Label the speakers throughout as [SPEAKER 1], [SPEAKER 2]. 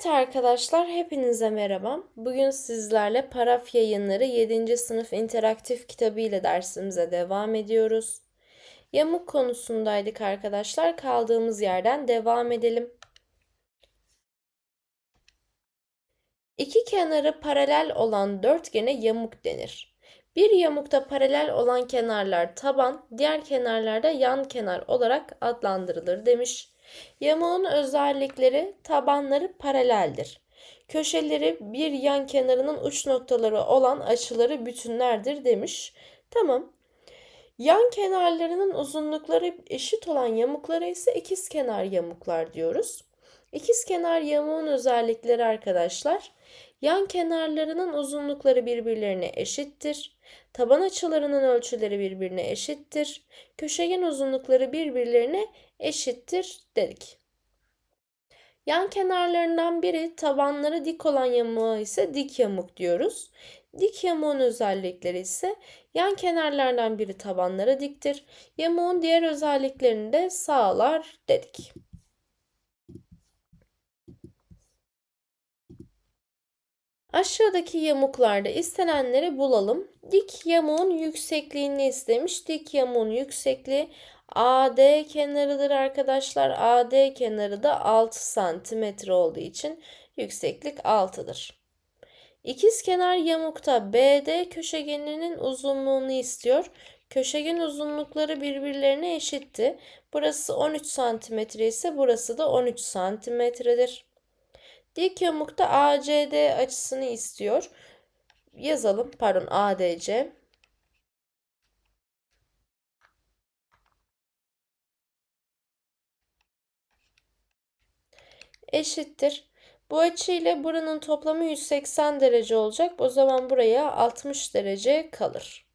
[SPEAKER 1] Evet arkadaşlar hepinize merhaba. Bugün sizlerle Paraf Yayınları 7. sınıf interaktif kitabı ile dersimize devam ediyoruz. Yamuk konusundaydık arkadaşlar. Kaldığımız yerden devam edelim. İki kenarı paralel olan dörtgene yamuk denir. Bir yamukta paralel olan kenarlar taban, diğer kenarlarda yan kenar olarak adlandırılır demiş. Yamuğun özellikleri tabanları paraleldir. Köşeleri bir yan kenarının uç noktaları olan açıları bütünlerdir demiş. Tamam. Yan kenarlarının uzunlukları eşit olan yamuklara ise ikizkenar yamuklar diyoruz. İkizkenar yamuğun özellikleri arkadaşlar. Yan kenarlarının uzunlukları birbirlerine eşittir. Taban açılarının ölçüleri birbirine eşittir. Köşegen uzunlukları birbirlerine eşittir dedik. Yan kenarlarından biri tabanları dik olan yamuğa ise dik yamuk diyoruz. Dik yamuğun özellikleri ise yan kenarlardan biri tabanları diktir. Yamuğun diğer özelliklerini de sağlar dedik. Aşağıdaki yamuklarda istenenleri bulalım. Dik yamuğun yüksekliğini istemiş. Dik yamuğun yüksekliği AD kenarıdır arkadaşlar. AD kenarı da 6 santimetre olduğu için yükseklik 6'dır. İkiz kenar yamukta BD köşegeninin uzunluğunu istiyor. Köşegen uzunlukları birbirlerine eşitti. Burası 13 santimetre ise burası da 13 santimetredir. Dik yamukta ACD açısını istiyor. Yazalım. Pardon ADC. Eşittir. Bu açı ile buranın toplamı 180 derece olacak. O zaman buraya 60 derece kalır.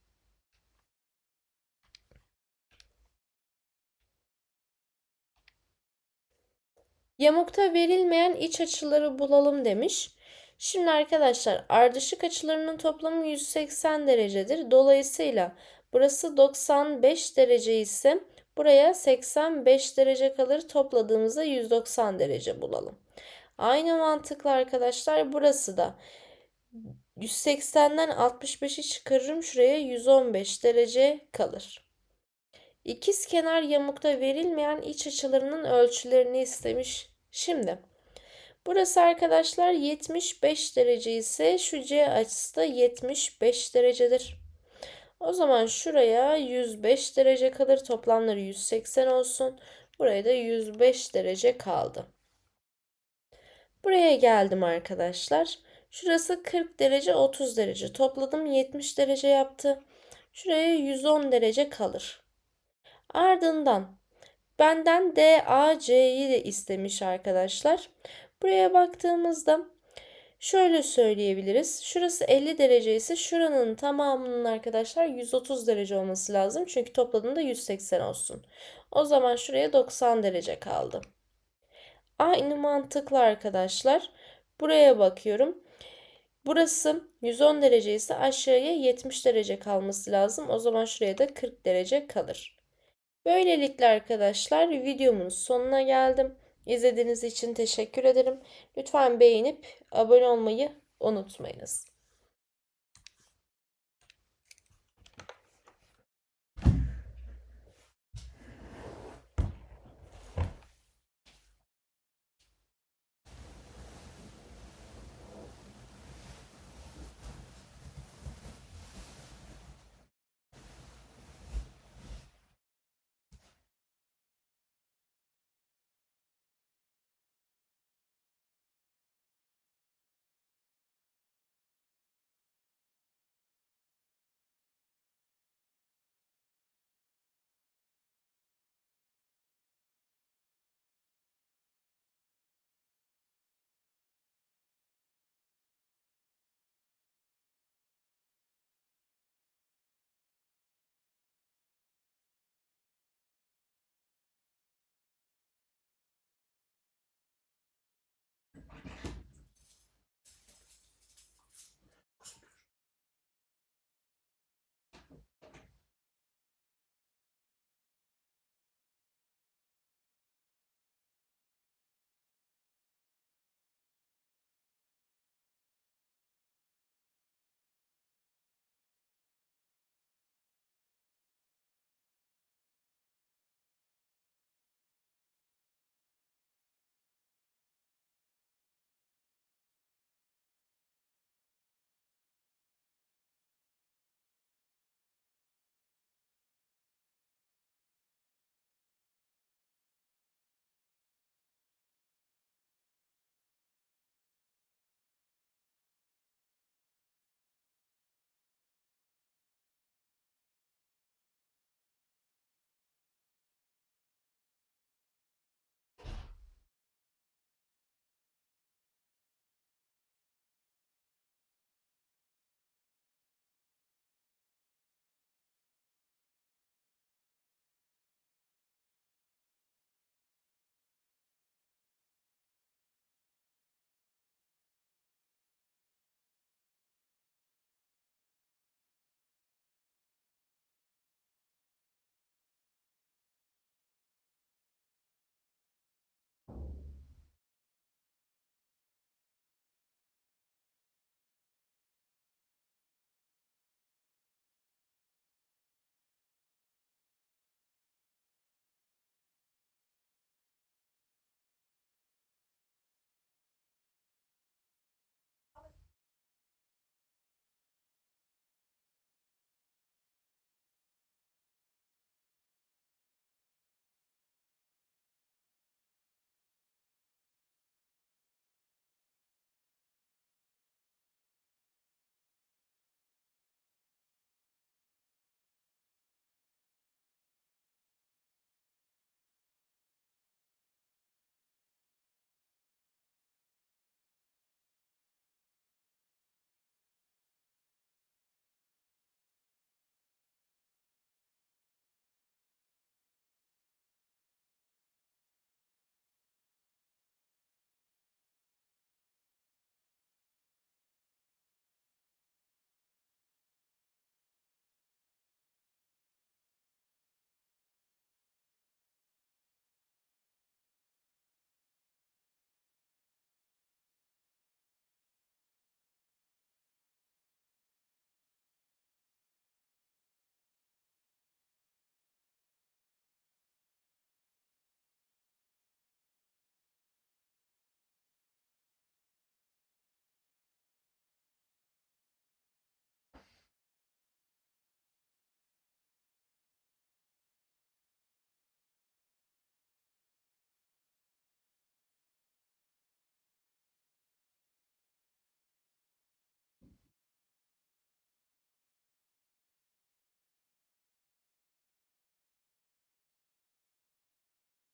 [SPEAKER 1] Yamukta verilmeyen iç açıları bulalım demiş. Şimdi arkadaşlar ardışık açılarının toplamı 180 derecedir. Dolayısıyla burası 95 derece ise buraya 85 derece kalır. Topladığımızda 190 derece bulalım. Aynı mantıkla arkadaşlar burası da 180'den 65'i çıkarırım. Şuraya 115 derece kalır. İkiz kenar yamukta verilmeyen iç açılarının ölçülerini istemiş. Şimdi burası arkadaşlar 75 derece ise şu C açısı da 75 derecedir. O zaman şuraya 105 derece kalır. Toplamları 180 olsun. Buraya da 105 derece kaldı. Buraya geldim arkadaşlar. Şurası 40 derece 30 derece. Topladım 70 derece yaptı. Şuraya 110 derece kalır. Ardından benden DAC'yi de istemiş arkadaşlar. Buraya baktığımızda şöyle söyleyebiliriz. Şurası 50 derece ise şuranın tamamının arkadaşlar 130 derece olması lazım. Çünkü topladığında 180 olsun. O zaman şuraya 90 derece kaldı. Aynı mantıkla arkadaşlar. Buraya bakıyorum. Burası 110 derece ise aşağıya 70 derece kalması lazım. O zaman şuraya da 40 derece kalır. Böylelikle arkadaşlar videomun sonuna geldim. İzlediğiniz için teşekkür ederim. Lütfen beğenip abone olmayı unutmayınız.